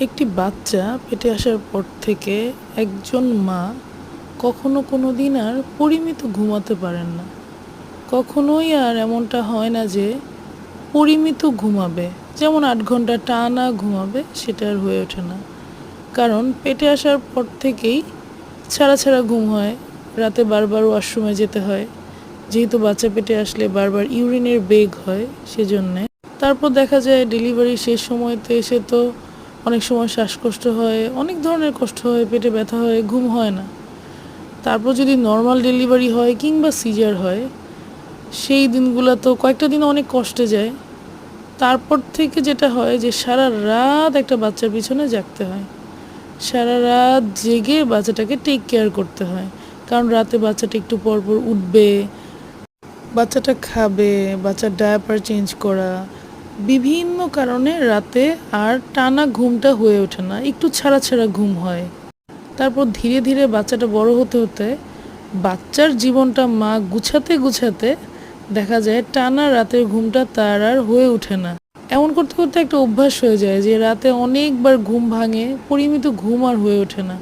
একটি বাচ্চা পেটে আসার পর থেকে একজন মা কখনো কোনো দিন আর পরিমিত ঘুমাতে পারেন না। কখনোই আর এমনটা হয় না যে পরিমিত ঘুমাবে। যেমন আট ঘণ্টা টানা ঘুমাবে, সেটা আর হয়ে ওঠে না। কারণ পেটে আসার পর থেকেই ছাড়া ছাড়া ঘুম হয়। রাতে বারবার ওয়াশরুমে যেতে হয়। যেহেতু বাচ্চা পেটে আসলে বারবার ইউরিনের বেগ হয়, সেজন্যে। তারপর দেখা যায় ডেলিভারি শেষ সময়তে এসে তো অনেক সময় শ্বাসকষ্ট হয়, অনেক ধরনের কষ্ট হয়, পেটে ব্যথা হয়, ঘুম হয় না। তারপর যদি নর্মাল ডেলিভারি হয় কিংবা সিজার হয়, সেই দিনগুলো তো কয়েকটা দিন অনেক কষ্টে যায়। তারপর থেকে যেটা হয় যে সারা রাত একটা বাচ্চার পিছনে জাগতে হয়। সারা রাত জেগে বাচ্চাটাকে টেক কেয়ার করতে হয়। কারণ রাতে বাচ্চাটা একটু পর পর উঠবে, বাচ্চাটা খাবে, বাচ্চার ডায়াপার চেঞ্জ করা বিভিন্ন কারণে রাতে আর টানা ঘুমটা হয়ে ওঠে না। একটু ছাড়া ছাড়া ঘুম হয়। তারপর ধীরে ধীরে বাচ্চাটা বড় হতে হতে বাচ্চার জীবনটা মা গুছাতে গুছাতে দেখা যায় টানা রাতের ঘুমটা তার আর হয়ে ওঠে না। এমন করতে করতে একটা অভ্যাস হয়ে যায় যে রাতে অনেকবার ঘুম ভাঙে, পরিমিত ঘুম আর হয়ে ওঠে না।